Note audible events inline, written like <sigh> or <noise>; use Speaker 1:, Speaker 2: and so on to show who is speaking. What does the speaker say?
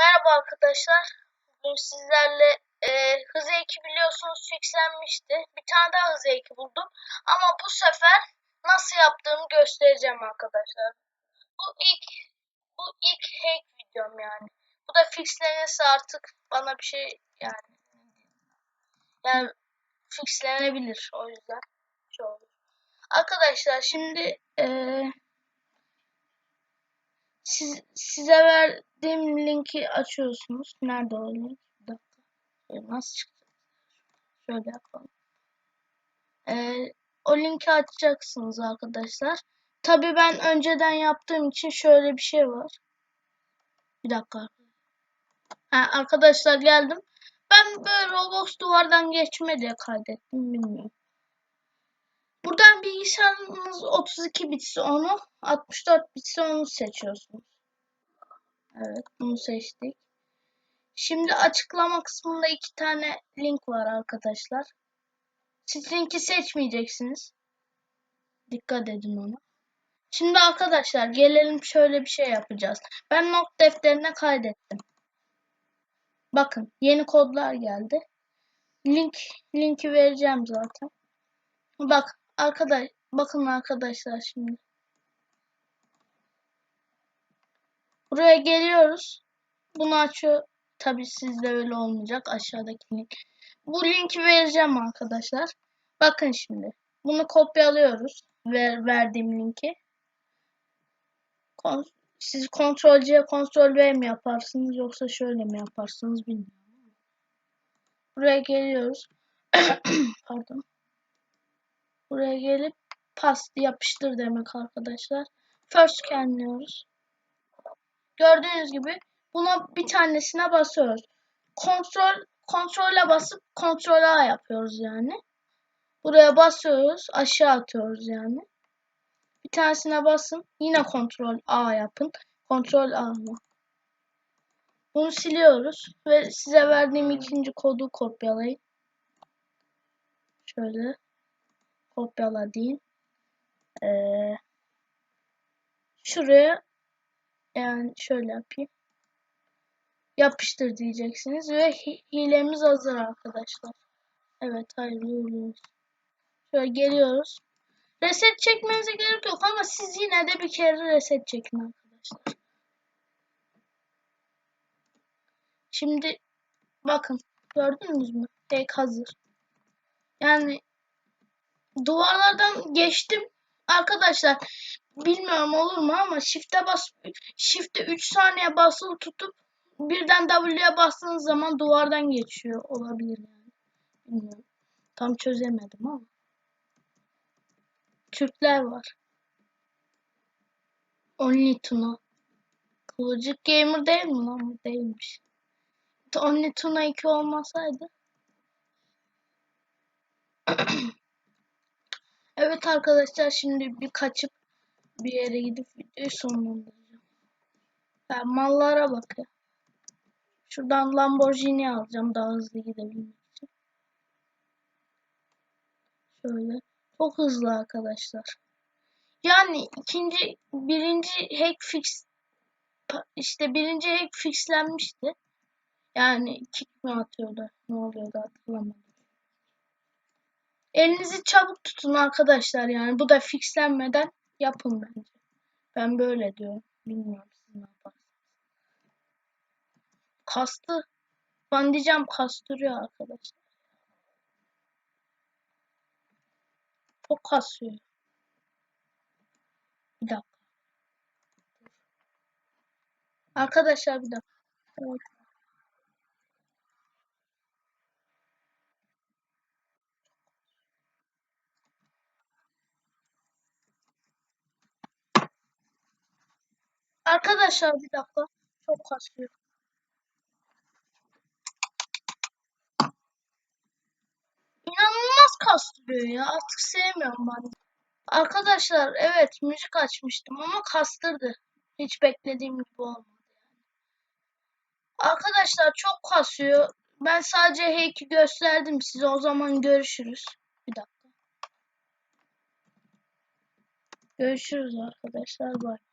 Speaker 1: Merhaba arkadaşlar. Bugün sizlerle e, hız eki biliyorsunuz fixlenmişti. Bir tane daha hız eki buldum. Ama bu sefer nasıl yaptığımı göstereceğim arkadaşlar. Bu ilk bu ilk hack videom yani. Bu da fixlenirse artık bana bir şey yani yani fixlenebilir o yüzden şey. Arkadaşlar şimdi eee siz, size verdiğim linki açıyorsunuz. Nerede o link? Bir dakika. Şöyle nasıl çıktı? Şöyle yapalım. Ee, o linki açacaksınız arkadaşlar. Tabi ben önceden yaptığım için şöyle bir şey var. Bir dakika. Ha, arkadaşlar geldim. Ben böyle Roblox duvardan geçme diye kaydettim. Bilmiyorum. Buradan bilgisayarınız 32 bitse onu, 64 bitse onu seçiyorsunuz. Evet, bunu seçtik. Şimdi açıklama kısmında iki tane link var arkadaşlar. Siz linki seçmeyeceksiniz. Dikkat edin ona. Şimdi arkadaşlar gelelim şöyle bir şey yapacağız. Ben not defterine kaydettim. Bakın yeni kodlar geldi. Link linki vereceğim zaten. Bak arkadaş bakın arkadaşlar şimdi. Buraya geliyoruz. Bunu açıyor. Tabi sizde öyle olmayacak. Aşağıdaki link. Bu linki vereceğim arkadaşlar. Bakın şimdi. Bunu kopyalıyoruz. Ver, verdiğim linki. Kon siz kontrol C, kontrol V mi yaparsınız yoksa şöyle mi yaparsınız bilmiyorum. Buraya geliyoruz. <clears throat> Pardon. Buraya gelip pas yapıştır demek arkadaşlar. First scanliyoruz. Gördüğünüz gibi buna bir tanesine basıyoruz. Kontrol kontrole basıp kontrol A yapıyoruz yani. Buraya basıyoruz, aşağı atıyoruz yani. Bir tanesine basın, yine kontrol A yapın. Kontrol A mı? Bunu siliyoruz ve size verdiğim ikinci kodu kopyalayın. Şöyle kopyala deyin. Ee, şuraya yani şöyle yapayım. Yapıştır diyeceksiniz ve hilemiz hazır arkadaşlar. Evet hayırlı uğurlu Şöyle geliyoruz. Reset çekmenize gerek yok ama siz yine de bir kere reset çekin arkadaşlar. Şimdi bakın gördünüz mü? Tek hazır. Yani duvarlardan geçtim. Arkadaşlar bilmiyorum olur mu ama shift'e bas shift'e 3 saniye basılı tutup birden W'ye bastığınız zaman duvardan geçiyor olabilir yani. Bilmiyorum. Tam çözemedim ama. Türkler var. Only Tuna. Kıvırcık Gamer değil mi lan? Değilmiş. Only Tuna 2 olmasaydı. <clears throat> evet arkadaşlar şimdi bir kaçıp bir yere gidip videoyu sonlandıracağım. Ben mallara bakıyorum. Şuradan Lamborghini alacağım daha hızlı gidebilmek için. Şöyle. Çok hızlı arkadaşlar. Yani ikinci, birinci hack fix işte birinci hack fixlenmişti. Yani kick mi atıyordu? Ne oluyordu hatırlamadım. Elinizi çabuk tutun arkadaşlar yani. Bu da fixlenmeden yapın bence. Ben böyle diyorum. Bilmiyorum siz ne yaparsınız. Kastı. Ben diyeceğim kastırıyor arkadaşlar. Çok kasıyor. Bir dakika. Arkadaşlar bir dakika. Evet. Arkadaşlar bir dakika. Çok kasıyor. İnanılmaz kastırıyor ya. Artık sevmiyorum ben. Arkadaşlar evet müzik açmıştım ama kastırdı. Hiç beklediğim gibi olmadı. Arkadaşlar çok kasıyor. Ben sadece hack'i gösterdim size. O zaman görüşürüz. Bir dakika. Görüşürüz arkadaşlar. Bye.